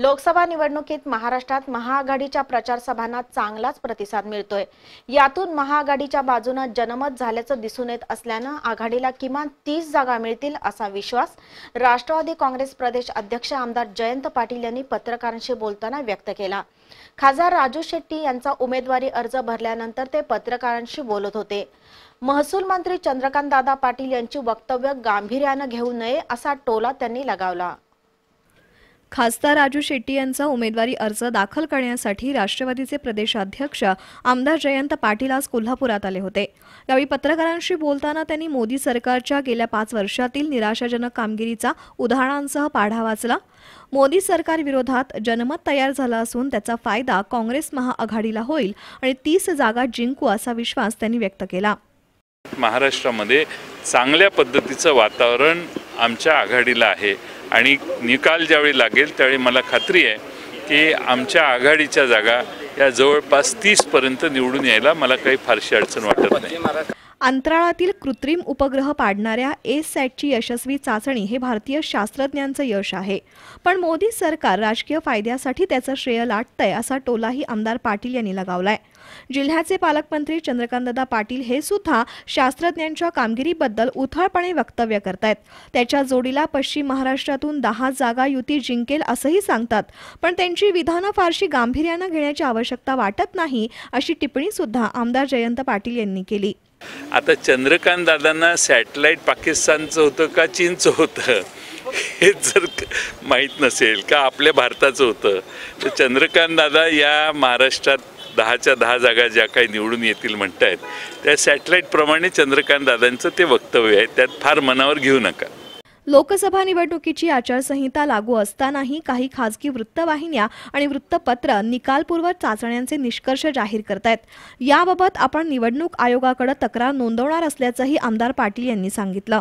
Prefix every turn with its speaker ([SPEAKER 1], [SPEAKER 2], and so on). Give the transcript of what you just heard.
[SPEAKER 1] लोकसभा निवडणुकीत महाराष्ट्रात महाआघाडीच्या प्रचार सभांना चांगलाच प्रतिसाद मिळतोय. यातून महाआघाडीच्या बाजूनं जनमत झाल्याचं दिसून येत असल्यानं आघाडीला किमान तीस जागा मिळतील असा विश्वास राष्ट्रवादी काँग्रेस प्रदेश अध्यक्ष आमदार जयंत पाटील यांनी पत्रकारांशी बोलताना व्यक्त केला. खासदार राजू शेट्टी यांचा उमेदवारी अर्ज भरल्यानंतर ते पत्रकारांशी बोलत होते. महसूल मंत्री चंद्रकांत दादा पाटील यांची वक्तव्य गांभीर्यानं घेऊ नये असा टोला त्यांनी लगावला.
[SPEAKER 2] खासदार राजू शेट्टी यांचा उमेदवारी अर्ज दाखल करण्यासाठी राष्ट्रवादीचे प्रदेशाध्यक्ष आमदार जयंत पाटील आज कोल्हापुरात आले होते. यावेळी पत्रकारांशी बोलताना त्यांनी मोदी सरकारच्या गेल्या पाच वर्षातील निराशाजनक कामगिरीचा उदाहरणांसह पाढा वाचला. मोदी सरकार विरोधात जनमत तयार झालं असून त्याचा फायदा काँग्रेस महाआघाडीला होईल आणि तीस जागा जिंकू असा विश्वास त्यांनी व्यक्त केला.
[SPEAKER 3] महाराष्ट्रामध्ये चांगल्या पद्धतीचं वातावरण आमच्या आघाडीला आहे. आणि निकाल ज्यावेळी लागेल त्यावेळी मला खात्री आहे की आमच्या आघाडीच्या जागा या जवळपास तीसपर्यंत निवडून यायला मला काही फारशी अडचण वाटत नाही.
[SPEAKER 2] अंतराळातील कृत्रिम उपग्रह पाडणाऱ्या ए सॅटची यशस्वी चाचणी हे भारतीय शास्त्रज्ञांचं यश आहे. पण मोदी सरकार राजकीय फायद्यासाठी त्याचं श्रेय लाटतंय असा टोलाही आमदार पाटील यांनी लगावलाय. जिल्ह्याचे पालकमंत्री चंद्रकांतदा पाटील हे सुद्धा शास्त्रज्ञांच्या कामगिरीबद्दल उथळपणे वक्तव्य करतायत. त्याच्या जोडीला पश्चिम महाराष्ट्रातून दहा जागा युती जिंकेल असंही सांगतात. पण त्यांची विधानं फारशी गांभीर्यानं घेण्याची आवश्यकता वाटत नाही अशी टिप्पणी सुद्धा आमदार जयंत पाटील यांनी केली.
[SPEAKER 3] आता चंद्रकांत दादांना सॅटेलाईट पाकिस्तानचं होतं का चीनचं होतं? हे जर माहीत नसेल का आपल्या भारताचं होतं? तर चंद्रकांत दादा या महाराष्ट्रात दहाच्या दहा जागा ज्या काही निवडून येतील म्हणतायत त्या सॅटेलाईटप्रमाणे चंद्रकांत दादांचं ते वक्तव्य आहे. त्यात फार मनावर घेऊ नका.
[SPEAKER 2] लोकसभा निवडणुकीची आचारसंहिता लागू असतानाही काही खासगी वृत्तवाहिन्या आणि वृत्तपत्र निकालपूर्व चाचण्यांचे निष्कर्ष जाहीर करतायत. याबाबत आपण निवडणूक आयोगाकडे तक्रार नोंदवणार असल्याचंही आमदार पाटील यांनी सांगितलं.